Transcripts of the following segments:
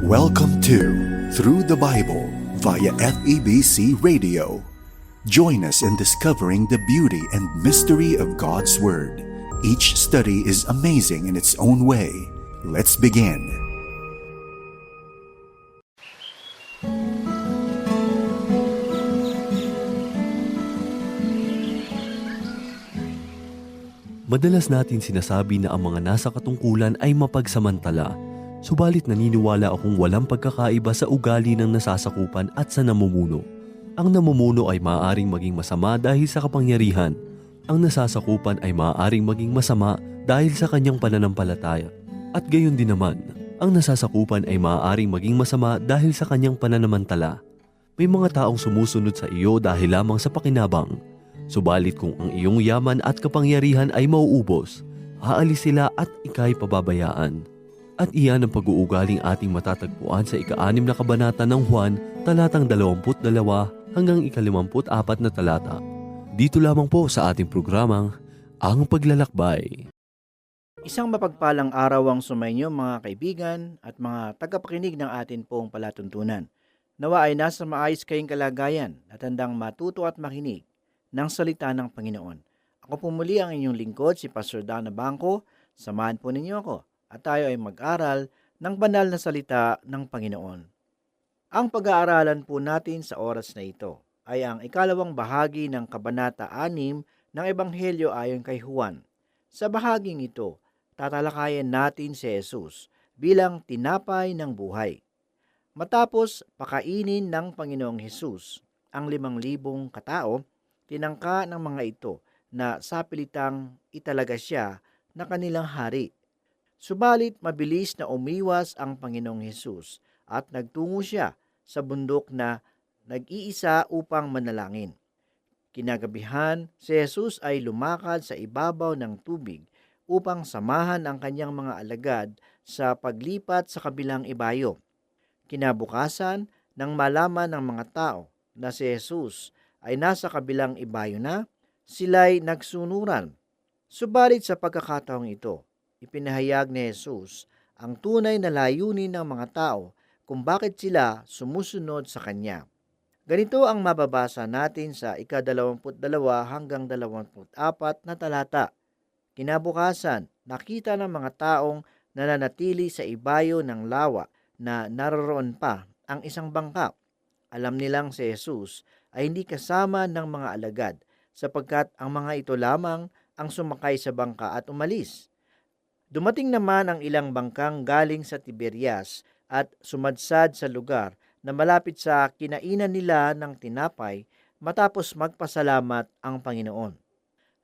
Welcome to Through the Bible via FEBC Radio. Join us in discovering the beauty and mystery of God's Word. Each study is amazing in its own way. Let's begin. Madalas natin sinasabi na ang mga nasa katungkulan ay mapagsamantala. Subalit naniniwala akong walang pagkakaiba sa ugali ng nasasakupan at sa namumuno. Ang namumuno ay maaaring maging masama dahil sa kapangyarihan. Ang nasasakupan ay maaaring maging masama dahil sa kanyang pananampalataya. At gayon din naman, ang nasasakupan ay maaaring maging masama dahil sa kanyang pananamantala. May mga taong sumusunod sa iyo dahil lamang sa pakinabang Subalit kung ang iyong yaman at kapangyarihan ay mauubos, aalis sila at ikay pababayaan. At iyan ang pag-uugaling ating matatagpuan sa ika-anim na kabanata ng Juan, talatang 22 hanggang ika-54 na talata. Dito lamang po sa ating programang Ang Paglalakbay. Isang mapagpalang araw ang sumainyo mga kaibigan at mga tagapakinig ng atin pong palatuntunan. Nawa ay nasa maayos kayong kalagayan at handang matuto at makinig ng salita ng Panginoon. Ako po muli ang inyong lingkod, si Pastor Dana Bangko. Samahan po ninyo ako at tayo ay mag-aral ng banal na salita ng Panginoon. Ang pag-aaralan po natin sa oras na ito ay ang ikalawang bahagi ng Kabanata 6 ng Ebanghelyo ayon kay Juan. Sa bahaging ito, tatalakayan natin si Jesus bilang tinapay ng buhay. Matapos pakainin ng Panginoong Jesus ang limang libong katao, tinangka ng mga ito na sapilitang italaga siya na kanilang hari. Subalit mabilis na umiwas ang Panginoong Hesus at nagtungo siya sa bundok na nag-iisa upang manalangin. Kinagabihan, si Jesus ay lumakad sa ibabaw ng tubig upang samahan ang kanyang mga alagad sa paglipat sa kabilang ibayo. Kinabukasan, nang malaman ng mga tao na si Jesus ay nasa kabilang ibayo na, sila'y nagsunuran. Subalit sa pagkakataong ito, ipinahayag ni Jesus ang tunay na layunin ng mga tao kung bakit sila sumusunod sa Kanya. Ganito ang mababasa natin sa ika-22 hanggang 24 na talata. Kinabukasan, nakita ng mga taong nananatili sa ibayo ng lawa na naroon pa ang isang bangka. Alam nilang si Jesus ay hindi kasama ng mga alagad sapagkat ang mga ito lamang ang sumakay sa bangka at umalis. Dumating naman ang ilang bangkang galing sa Tiberias at sumadsad sa lugar na malapit sa kinainan nila ng tinapay matapos magpasalamat ang Panginoon.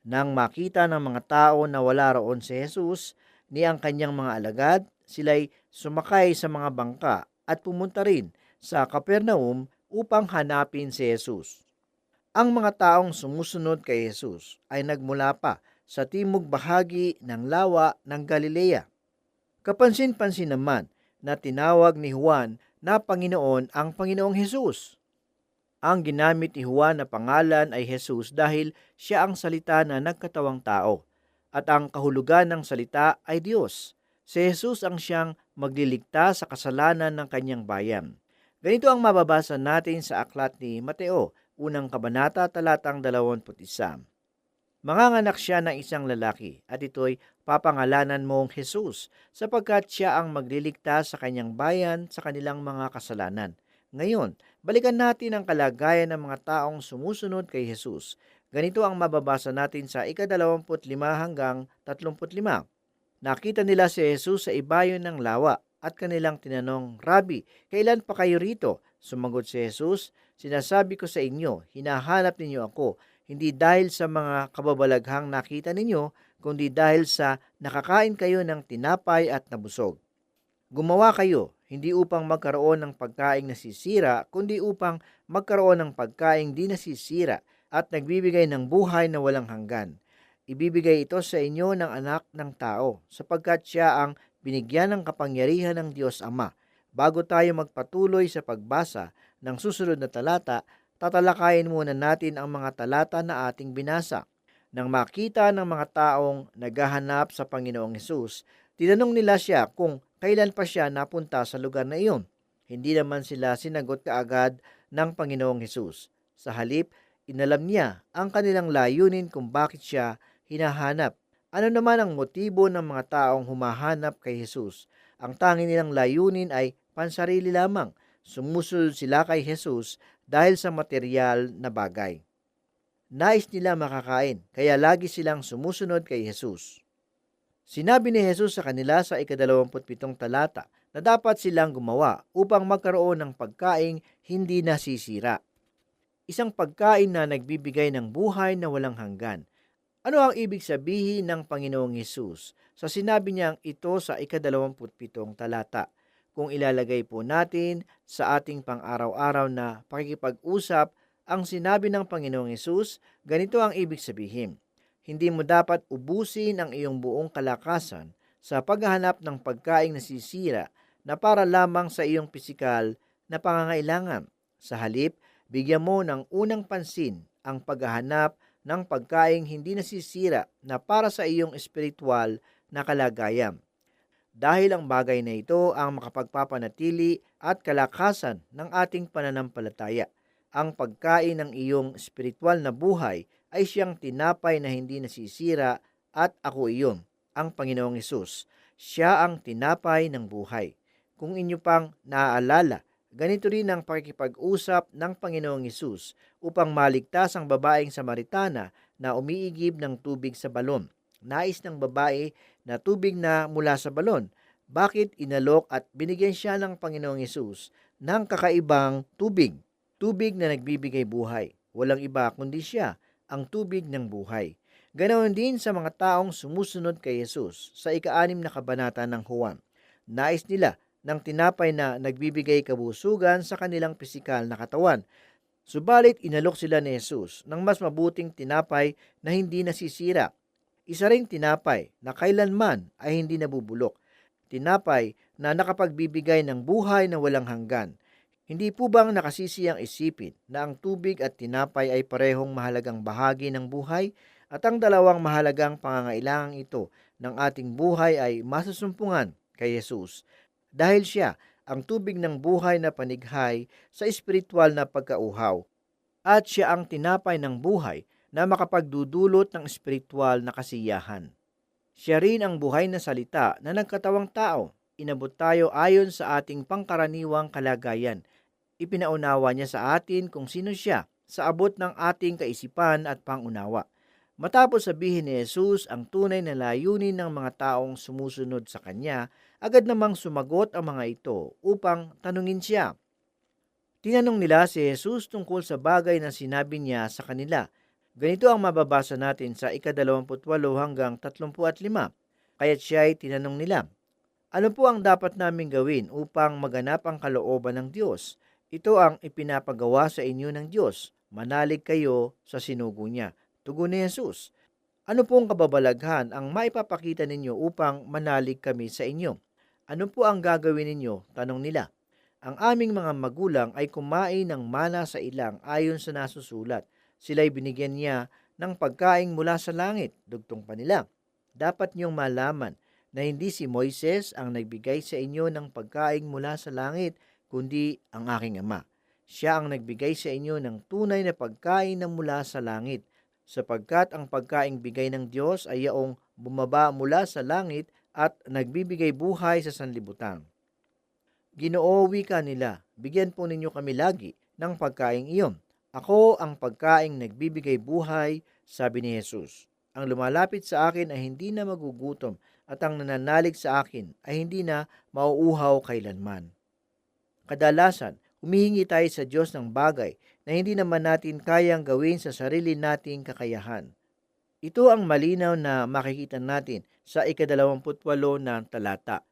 Nang makita ng mga tao na wala roon si Jesus ni ang kanyang mga alagad, sila'y sumakay sa mga bangka at pumunta rin sa Capernaum upang hanapin si Jesus. Ang mga taong sumusunod kay Jesus ay nagmula pa sa timog bahagi ng lawa ng Galilea. Kapansin-pansin naman na tinawag ni Juan na Panginoon ang Panginoong Jesus. Ang ginamit ni Juan na pangalan ay Jesus dahil siya ang salita na nagkatawang tao at ang kahulugan ng salita ay Diyos. Si Jesus ang siyang magliligtas sa kasalanan ng kanyang bayan. Ganito ang mababasa natin sa aklat ni Mateo, unang kabanata talatang 21. Manganganak siya ng isang lalaki at ito'y papangalanan mong Jesus sapagkat siya ang magliligtas sa kanyang bayan sa kanilang mga kasalanan. Ngayon, balikan natin ang kalagayan ng mga taong sumusunod kay Jesus. Ganito ang mababasa natin sa ika-25 hanggang 35. Nakita nila si Jesus sa ibayo ng lawa at kanilang tinanong, Rabbi, kailan pa kayo rito? Sumagot si Jesus, Sinasabi ko sa inyo, hinahanap ninyo ako, hindi dahil sa mga kababalaghang nakita ninyo, kundi dahil sa nakakain kayo ng tinapay at nabusog. Gumawa kayo, hindi upang magkaroon ng pagkaing nasisira, kundi upang magkaroon ng pagkaing di nasisira at nagbibigay ng buhay na walang hanggan. Ibibigay ito sa inyo ng anak ng tao, sapagkat siya ang binigyan ng kapangyarihan ng Diyos Ama. Bago tayo magpatuloy sa pagbasa ng susunod na talata, tatalakayin muna natin ang mga talata na ating binasa. Nang makita ng mga taong naghahanap sa Panginoong Hesus, tinanong nila siya kung kailan pa siya napunta sa lugar na iyon. Hindi naman sila sinagot kaagad ng Panginoong Hesus. Sa halip, inalam niya ang kanilang layunin kung bakit siya hinahanap. Ano naman ang motibo ng mga taong humahanap kay Jesus? Ang tanging nilang layunin ay pansarili lamang. Sumusunod sila kay Jesus dahil sa material na bagay. Nais nila makakain, kaya lagi silang sumusunod kay Jesus. Sinabi ni Jesus sa kanila sa ikadalawamputpitong talata na dapat silang gumawa upang magkaroon ng pagkaing hindi nasisira. Isang pagkain na nagbibigay ng buhay na walang hanggan. Ano ang ibig sabihin ng Panginoong Yesus sa sinabi niyang ito sa ikadalawamputpitong talata? Kung ilalagay po natin sa ating pang-araw-araw na pakikipag-usap ang sinabi ng Panginoong Yesus, ganito ang ibig sabihin. Hindi mo dapat ubusin ang iyong buong kalakasan sa paghahanap ng pagkaing nasisira na para lamang sa iyong pisikal na pangangailangan. Sa halip, bigyan mo ng unang pansin ang paghahanap ng pagkaing hindi nasisira na para sa iyong espiritual na kalagayan. Dahil ang bagay na ito ang makapagpapanatili at kalakasan ng ating pananampalataya. Ang pagkain ng iyong espiritual na buhay ay siyang tinapay na hindi nasisira at ako iyon, ang Panginoong Yesus. Siya ang tinapay ng buhay. Kung inyo pang naaalala, ganito rin ang pakikipag-usap ng Panginoong Yesus upang maligtas ang babaeng Samaritana na umiigib ng tubig sa balon. Nais ng babae na tubig na mula sa balon. Bakit inalok at binigyan siya ng Panginoong Yesus ng kakaibang tubig? Tubig na nagbibigay buhay. Walang iba kundi siya, ang tubig ng buhay. Ganoon din sa mga taong sumusunod kay Yesus sa ika-anim na kabanata ng Juan. Nais nila ng tinapay na nagbibigay kabusugan sa kanilang pisikal na katawan. Subalit inalok sila ni Jesus ng mas mabuting tinapay na hindi nasisira. Isa ring tinapay na kailanman ay hindi nabubulok. Tinapay na nakapagbibigay ng buhay na walang hanggan. Hindi po bang nakasisi ang isipin na ang tubig at tinapay ay parehong mahalagang bahagi ng buhay at ang dalawang mahalagang pangangailangan ito ng ating buhay ay masusumpungan kay Jesus dahil siya ang tubig ng buhay na panighay sa espiritual na pagkauhaw at siya ang tinapay ng buhay na makapagdudulot ng espiritual na kasiyahan. Siya rin ang buhay na salita na nagkatawang tao. Inabot tayo ayon sa ating pangkaraniwang kalagayan. Ipinaunawa niya sa atin kung sino siya sa abot ng ating kaisipan at pangunawa. Matapos sabihin ni Jesus ang tunay na layunin ng mga taong sumusunod sa Kanya, agad namang sumagot ang mga ito upang tanungin siya. Tinanong nila si Jesus tungkol sa bagay na sinabi niya sa kanila. Ganito ang mababasa natin sa ika-28 hanggang 35. Kaya't siya ay tinanong nila, Ano po ang dapat namin gawin upang maganap ang kalooban ng Diyos? Ito ang ipinapagawa sa inyo ng Diyos. Manalig kayo sa sinugo niya. Tugon ni Jesus, Ano pong kababalaghan ang maipapakita ninyo upang manalig kami sa inyo? Ano po ang gagawin ninyo? Tanong nila. Ang aming mga magulang ay kumain ng mana sa ilang ayon sa nasusulat. Sila'y binigyan niya ng pagkain mula sa langit. Dugtong pa nila. Dapat niyong malaman na hindi si Moises ang nagbigay sa inyo ng pagkain mula sa langit, kundi ang aking ama. Siya ang nagbigay sa inyo ng tunay na pagkain na mula sa langit sapagkat ang pagkaing bigay ng Diyos ay yaong bumaba mula sa langit at nagbibigay buhay sa sanlibutan. Ginoo wika nila, bigyan po ninyo kami lagi ng pagkaing iyon. Ako ang pagkaing nagbibigay buhay, sabi ni Jesus. Ang lumalapit sa akin ay hindi na magugutom at ang nananalig sa akin ay hindi na mauuhaw kailanman. Kadalasan, humihingi tayo sa Diyos ng bagay na hindi naman natin kayang gawin sa sarili nating kakayahan. Ito ang malinaw na makikita natin sa ikadalawamputwalo na talata.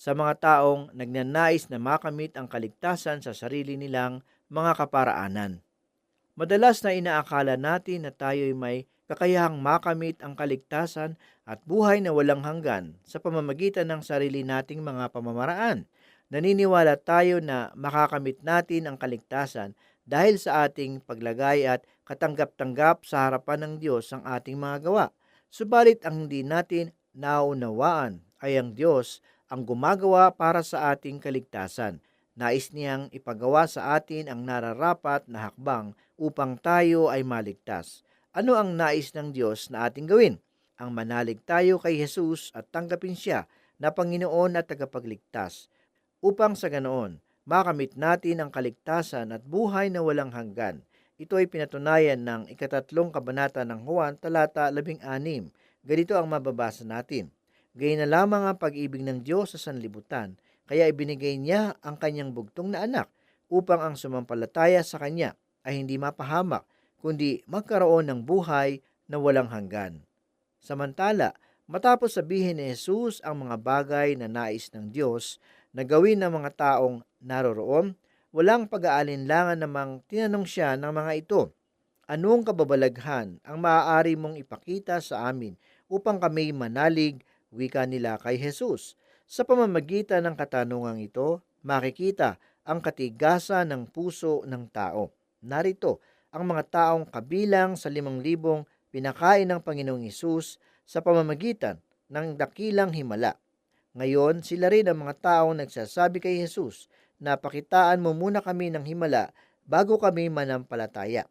Sa mga taong nagnanais na makamit ang kaligtasan sa sarili nilang mga kaparaanan. Madalas na inaakala natin na tayo'y may kakayahang makamit ang kaligtasan at buhay na walang hanggan sa pamamagitan ng sarili nating mga pamamaraan. Naniniwala tayo na makakamit natin ang kaligtasan dahil sa ating paglagay at katanggap-tanggap sa harapan ng Diyos ang ating mga gawa. Subalit ang hindi natin naunawaan ay ang Diyos ang gumagawa para sa ating kaligtasan. Nais niyang ipagawa sa atin ang nararapat na hakbang upang tayo ay maligtas. Ano ang nais ng Diyos na ating gawin? Ang manalig tayo kay Jesus at tanggapin siya na Panginoon at tagapagligtas. Upang sa ganoon, makamit natin ang kaligtasan at buhay na walang hanggan. Ito ay pinatunayan ng ikatatlong kabanata ng Juan talata 16. Ganito ang mababasa natin. Gayun na lamang ang pag-ibig ng Diyos sa sanlibutan, kaya ibinigay niya ang kanyang bugtong na anak upang ang sumampalataya sa kanya ay hindi mapahamak, kundi magkaroon ng buhay na walang hanggan. Samantala, matapos sabihin ni Jesus ang mga bagay na nais ng Diyos na gawin ng mga taong naroroon, walang pag-aalinlangan namang tinanong siya ng mga ito, Anong kababalaghan ang maaari mong ipakita sa amin upang kami manalig, wika nila kay Jesus? Sa pamamagitan ng katanungang ito, makikita ang katigasan ng puso ng tao. Narito ang mga taong kabilang sa limang libong pinakain ng Panginoong Isus sa pamamagitan ng dakilang himala. Ngayon, sila rin ang mga taong nagsasabi kay Jesus na pakitaan mo muna kami ng himala bago kami manampalataya.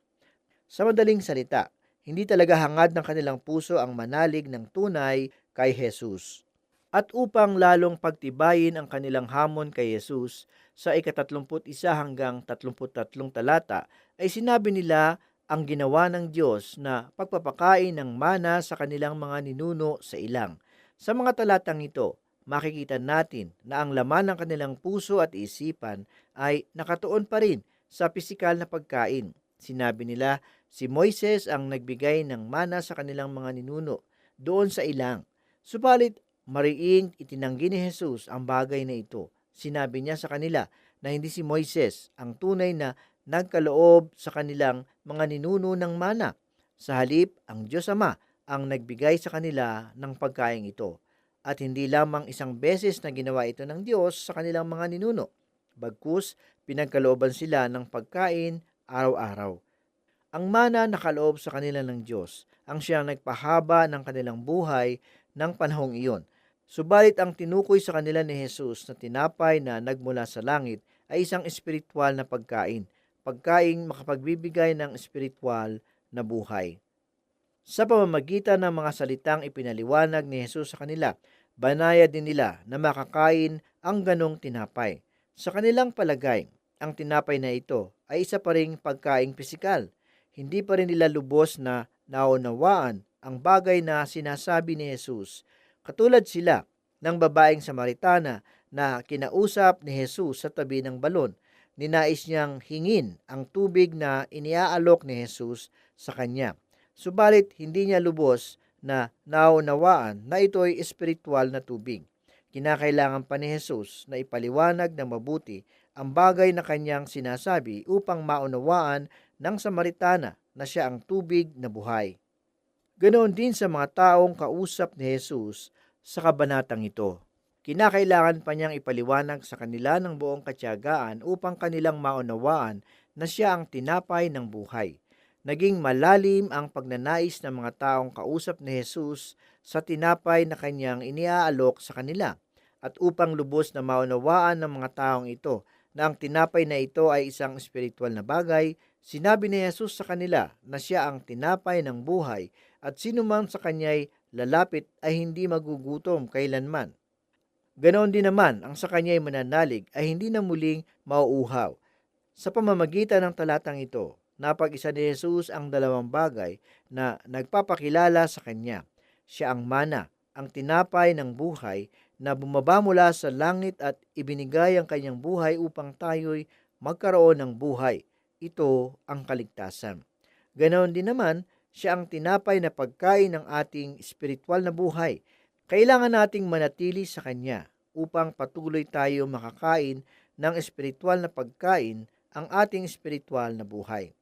Sa madaling salita, hindi talaga hangad ng kanilang puso ang manalig ng tunay kay Jesus. At upang lalong pagtibayin ang kanilang hamon kay Jesus, sa ikatatlumput isa hanggang tatlumput tatlong talata ay sinabi nila ang ginawa ng Diyos na pagpapakain ng mana sa kanilang mga ninuno sa ilang. Sa mga talatang ito, makikita natin na ang laman ng kanilang puso at isipan ay nakatuon pa rin sa pisikal na pagkain. Sinabi nila, si Moises ang nagbigay ng mana sa kanilang mga ninuno doon sa ilang. Subalit, mariing itinanggi ni Jesus ang bagay na ito. Sinabi niya sa kanila na hindi si Moises ang tunay na nagkaloob sa kanilang mga ninuno ng mana. Sa halip, ang Diyos Ama ang nagbigay sa kanila ng pagkain ito. At hindi lamang isang beses na ginawa ito ng Diyos sa kanilang mga ninuno. Bagkus, pinagkalooban sila ng pagkain araw-araw. Ang mana nakaloob sa kanila ng Diyos, ang siyang nagpahaba ng kanilang buhay ng panahong iyon. Subalit ang tinukoy sa kanila ni Jesus na tinapay na nagmula sa langit ay isang espiritual na pagkain, pagkain makapagbibigay ng espiritual na buhay. Sa pamamagitan ng mga salitang ipinaliwanag ni Jesus sa kanila, banaya din nila na makakain ang ganong tinapay. Sa kanilang palagay, ang tinapay na ito ay isa pa ring pagkaing pisikal. Hindi pa rin nila lubos na naunawaan ang bagay na sinasabi ni Jesus. Katulad sila ng babaeng Samaritana na kinausap ni Jesus sa tabi ng balon. Ninais niyang hingin ang tubig na iniaalok ni Jesus sa kanya. Subalit hindi niya lubos na naunawaan na ito ay espiritual na tubig. Kinakailangan pa ni Jesus na ipaliwanag ng mabuti ang bagay na kanyang sinasabi upang maunawaan ng Samaritana na siya ang tubig na buhay. Ganoon din sa mga taong kausap ni Jesus sa kabanatang ito. Kinakailangan pa niyang ipaliwanag sa kanila ng buong katyagaan upang kanilang maunawaan na siya ang tinapay ng buhay. Naging malalim ang pagnanais ng mga taong kausap ni Jesus sa tinapay na kanyang iniaalok sa kanila at upang lubos na maunawaan ng mga taong ito na ang tinapay na ito ay isang espiritual na bagay, sinabi ni Jesus sa kanila na siya ang tinapay ng buhay at sino man sa kanya'y lalapit ay hindi magugutom kailanman. Ganoon din naman ang sa kanya'y mananalig ay hindi na muling mauuhaw. Sa pamamagitan ng talatang ito, napag-isa ni Jesus ang dalawang bagay na nagpapakilala sa kanya. Siya ang mana, ang tinapay ng buhay na bumaba mula sa langit at ibinigay ang kanyang buhay upang tayo'y magkaroon ng buhay. Ito ang kaligtasan. Ganoon din naman, siya ang tinapay na pagkain ng ating espiritual na buhay. Kailangan nating manatili sa Kanya upang patuloy tayo makakain ng espiritual na pagkain ang ating espiritual na buhay.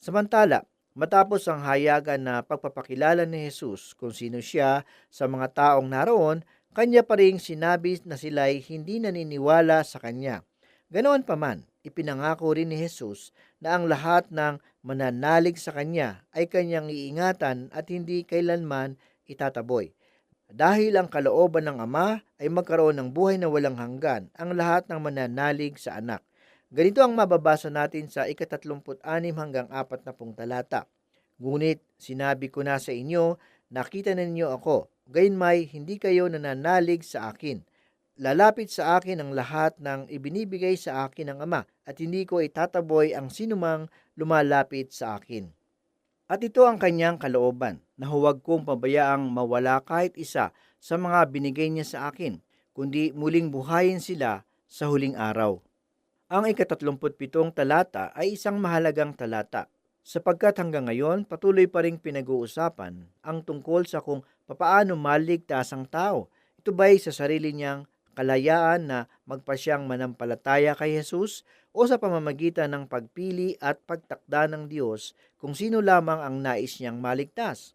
Samantala, matapos ang hayagan na pagpapakilala ni Jesus kung sino siya sa mga taong naroon, kanya pa rin sinabi na sila'y hindi naniniwala sa kanya. Ganoon pa man, ipinangako rin ni Jesus na ang lahat ng mananalig sa kanya ay kanyang iingatan at hindi kailanman itataboy. Dahil ang kalooban ng Ama ay magkaroon ng buhay na walang hanggan ang lahat ng mananalig sa anak. Ganito ang mababasa natin sa ikatatlumput-anim hanggang apat na pong talata. Ngunit sinabi ko na sa inyo, nakita na ninyo ako, gayon may hindi kayo nananalig sa akin. Lalapit sa akin ang lahat ng ibinibigay sa akin ng Ama at hindi ko itataboy ang sinumang lumalapit sa akin. At ito ang kanyang kalooban, na huwag kong pabayaang mawala kahit isa sa mga binigay niya sa akin, kundi muling buhayin sila sa huling araw. Ang ikatatlumput pitong talata ay isang mahalagang talata, sapagkat hanggang ngayon patuloy pa ring pinag-uusapan ang tungkol sa kung papaano maligtas ang tao. Ito ba'y sa sarili niyang kalayaan na magpasyang manampalataya kay Jesus o sa pamamagitan ng pagpili at pagtakda ng Diyos kung sino lamang ang nais niyang maligtas.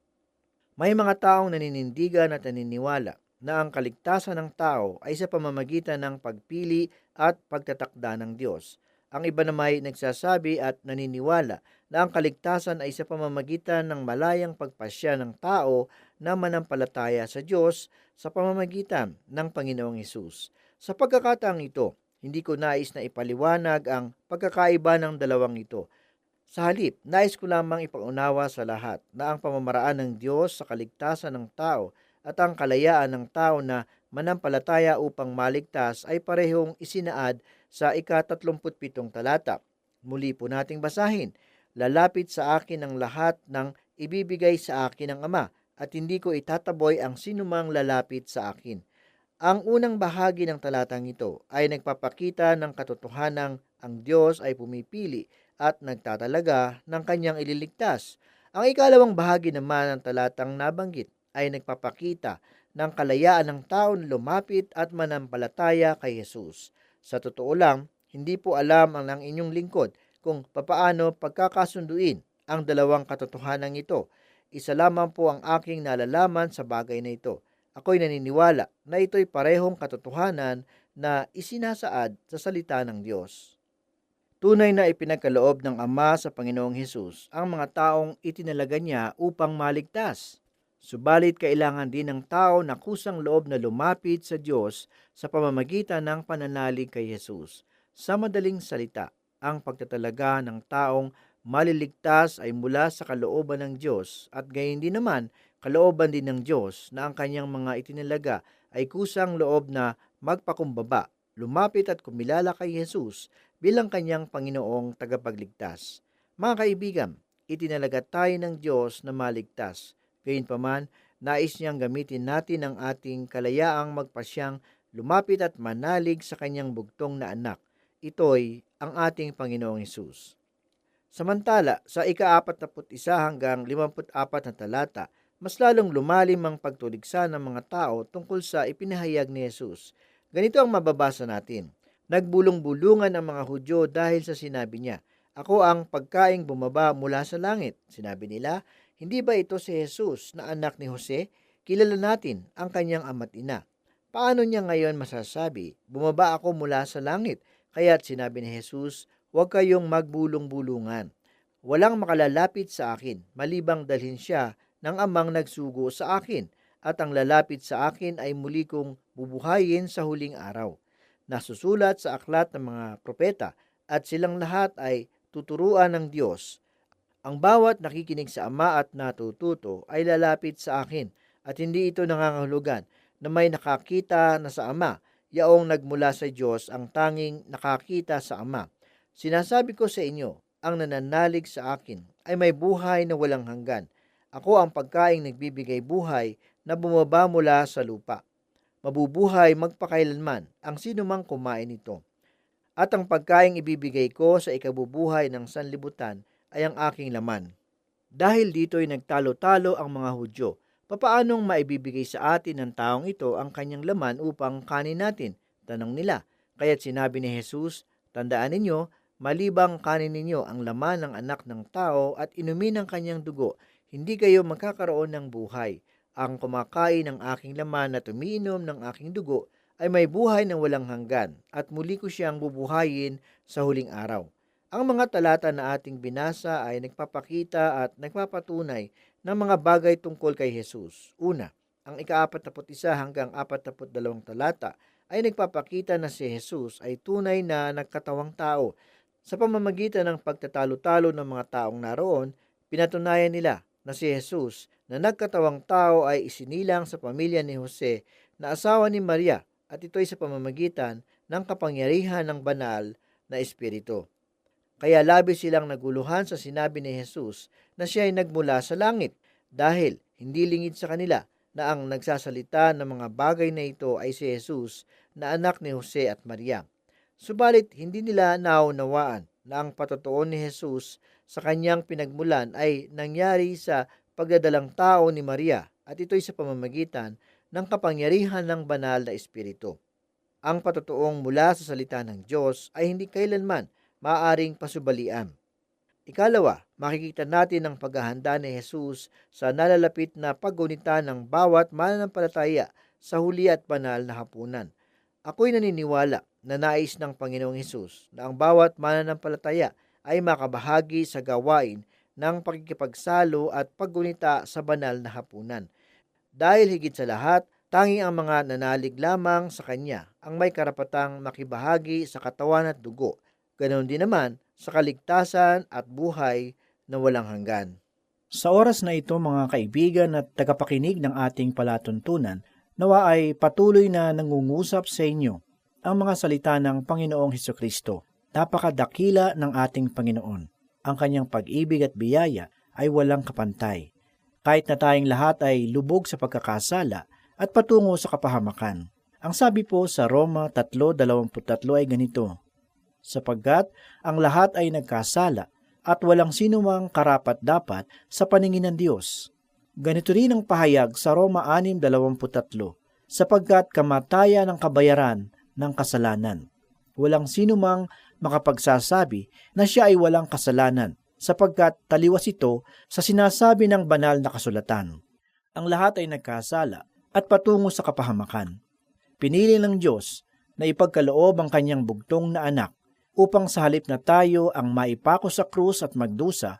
May mga taong naninindigan at naniniwala na ang kaligtasan ng tao ay sa pamamagitan ng pagpili at pagtatakda ng Diyos. Ang iba namay nagsasabi at naniniwala na ang kaligtasan ay sa pamamagitan ng malayang pagpasya ng tao na manampalataya sa Diyos sa pamamagitan ng Panginoong Hesus. Sa pagkakataang ito, hindi ko nais na ipaliwanag ang pagkakaiba ng dalawang ito. Sa halip, nais ko lamang ipaunawa sa lahat na ang pamamaraan ng Diyos sa kaligtasan ng tao at ang kalayaan ng tao na manampalataya upang maligtas ay parehong isinaad sa ika-37 talata. Muli po nating basahin, Lalapit sa akin ang lahat ng ibibigay sa akin ng Ama at hindi ko itataboy ang sinumang lalapit sa akin. Ang unang bahagi ng talatang ito ay nagpapakita ng katotohanang ang Diyos ay pumipili at nagtatalaga ng kanyang ililigtas. Ang ikalawang bahagi naman ng talatang nabanggit ay nagpapakita ng kalayaan ng tao na lumapit at manampalataya kay Jesus. Sa totoo lang, hindi po alam ang ng inyong lingkod kung papaano pagkakasunduin ang dalawang katotohanan ito. Isa lamang po ang aking nalalaman sa bagay na ito. Ako'y naniniwala na ito'y parehong katotohanan na isinasaad sa salita ng Diyos. Tunay na ipinagkaloob ng Ama sa Panginoong Hesus ang mga taong itinalaga niya upang maligtas. Subalit kailangan din ng tao na kusang loob na lumapit sa Diyos sa pamamagitan ng pananalig kay Jesus. Sa madaling salita, ang pagtatalaga ng taong maliligtas ay mula sa kalooban ng Diyos at gayon din naman kalooban din ng Diyos na ang kanyang mga itinalaga ay kusang loob na magpakumbaba, lumapit at kumilala kay Jesus bilang kanyang Panginoong tagapagligtas. Mga kaibigan, itinalaga tayo ng Diyos na maligtas. Gayunpaman, nais niyang gamitin natin ang ating kalayaang magpasyang lumapit at manalig sa kanyang bugtong na anak. Ito'y ang ating Panginoong Hesus. Samantala, sa ika-41 hanggang 54 na talata, mas lalong lumalim ang pagtuligsa ng mga tao tungkol sa ipinahayag ni Jesus. Ganito ang mababasa natin. Nagbulong-bulungan ang mga Hudyo dahil sa sinabi niya, Ako ang pagkaing bumaba mula sa langit. Sinabi nila, hindi ba ito si Jesus na anak ni Jose? Kilala natin ang kanyang ama't ina. Paano niya ngayon masasabi, bumaba ako mula sa langit? Kaya't sinabi ni Jesus, huwag kayong magbulong-bulungan. Walang makalalapit sa akin, malibang dalhin siya ng amang nagsugo sa akin, at ang lalapit sa akin ay muli kong bubuhayin sa huling araw. Nasusulat sa aklat ng mga propeta, at silang lahat ay tuturuan ng Diyos. Ang bawat nakikinig sa Ama at natututo ay lalapit sa akin, at hindi ito nangangahulugan na may nakakita na sa Ama, yaong nagmula sa Diyos ang tanging nakakita sa Ama. Sinasabi ko sa inyo, ang nananalig sa akin ay may buhay na walang hanggan. Ako ang pagkaing nagbibigay buhay na bumaba mula sa lupa. Mabubuhay magpakailanman ang sino mang kumain nito. At ang pagkaing ibibigay ko sa ikabubuhay ng sanlibutan ay ang aking laman. Dahil dito'y nagtalo-talo ang mga Hudyo Papaanong maibibigay sa atin ng taong ito ang kanyang laman upang kanin natin? Tanong nila. Kaya't sinabi ni Jesus, Tandaan ninyo, malibang kanin ninyo ang laman ng anak ng tao at inumin ang kanyang dugo, hindi kayo magkakaroon ng buhay. Ang kumakain ng aking laman at umiinom ng aking dugo ay may buhay na walang hanggan at muli ko siyang bubuhayin sa huling araw. Ang mga talata na ating binasa ay nagpapakita at nagpapatunay ng mga bagay tungkol kay Jesus. Una, ang ika-41 hanggang 42 talata ay nagpapakita na si Jesus ay tunay na nagkatawang tao. Sa pamamagitan ng pagtatalo-talo ng mga taong naroon, pinatunayan nila na si Jesus na nagkatawang tao ay isinilang sa pamilya ni Jose na asawa ni Maria at ito'y sa pamamagitan ng kapangyarihan ng banal na espiritu. Kaya labis silang naguluhan sa sinabi ni Jesus na siya ay nagmula sa langit dahil hindi lingid sa kanila na ang nagsasalita ng mga bagay na ito ay si Jesus na anak ni Jose at Maria. Subalit hindi nila naunawaan na ang patotoo ni Jesus sa kanyang pinagmulan ay nangyari sa pagdadalang tao ni Maria at ito'y sa pamamagitan ng kapangyarihan ng banal na espiritu. Ang patotoong mula sa salita ng Diyos ay hindi kailanman maaring pasubalian. Ikalawa, makikita natin ang paghahanda ni Jesus sa nalalapit na paggunita ng bawat mananampalataya sa huli at banal na hapunan. Ako'y naniniwala na nais ng Panginoong Hesus na ang bawat mananampalataya ay makabahagi sa gawain ng pakikipagsalo at paggunita sa banal na hapunan. Dahil higit sa lahat, tanging ang mga nanalig lamang sa Kanya ang may karapatang makibahagi sa katawan at dugo. Ganon din naman sa kaligtasan at buhay na walang hanggan. Sa oras na ito mga kaibigan at tagapakinig ng ating palatuntunan, nawa ay patuloy na nangungusap sa inyo ang mga salita ng Panginoong Heso Kristo. Napakadakila ng ating Panginoon. Ang kanyang pag-ibig at biyaya ay walang kapantay. Kahit na tayong lahat ay lubog sa pagkakasala at patungo sa kapahamakan. Ang sabi po sa Roma 3.23 ay ganito, sapagkat ang lahat ay nagkasala at walang sinumang karapat dapat sa paningin ng Diyos. Ganito rin ang pahayag sa Roma 6.23, sapagkat kamatayan ang kabayaran ng kasalanan. Walang sinumang makapagsasabi na siya ay walang kasalanan, sapagkat taliwas ito sa sinasabi ng banal na kasulatan. Ang lahat ay nagkasala at patungo sa kapahamakan. Pinili ng Diyos na ipagkaloob ang kanyang bugtong na anak upang sa halip na tayo ang maipako sa krus at magdusa,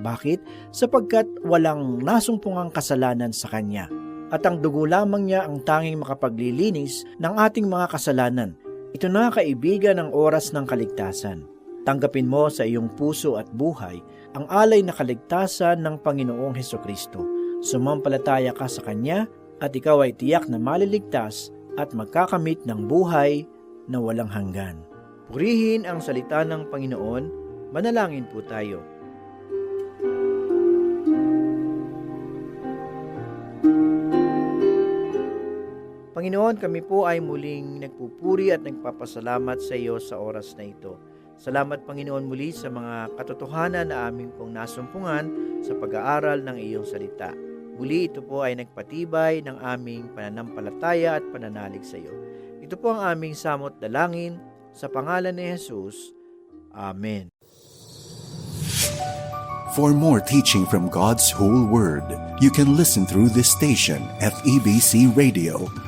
Bakit? Sapagkat walang nasumpungang kasalanan sa Kanya. At ang dugo lamang niya ang tanging makapaglilinis ng ating mga kasalanan. Ito na kaibigan ang oras ng kaligtasan. Tanggapin mo sa iyong puso at buhay ang alay na kaligtasan ng Panginoong Heso Kristo. Sumampalataya ka sa Kanya at ikaw ay tiyak na maliligtas at magkakamit ng buhay na walang hanggan. Purihin ang salita ng Panginoon, manalangin po tayo. Panginoon, kami po ay muling nagpupuri at nagpapasalamat sa iyo sa oras na ito. Salamat Panginoon muli sa mga katotohanan na aming pong nasumpungan sa pag-aaral ng iyong salita. Muli ito po ay nagpatibay ng aming pananampalataya at pananalig sa iyo. Ito po ang aming samot dalangin sa pangalan ni Jesus. Amen. For more teaching from God's whole word, you can listen through this station, FEBC Radio.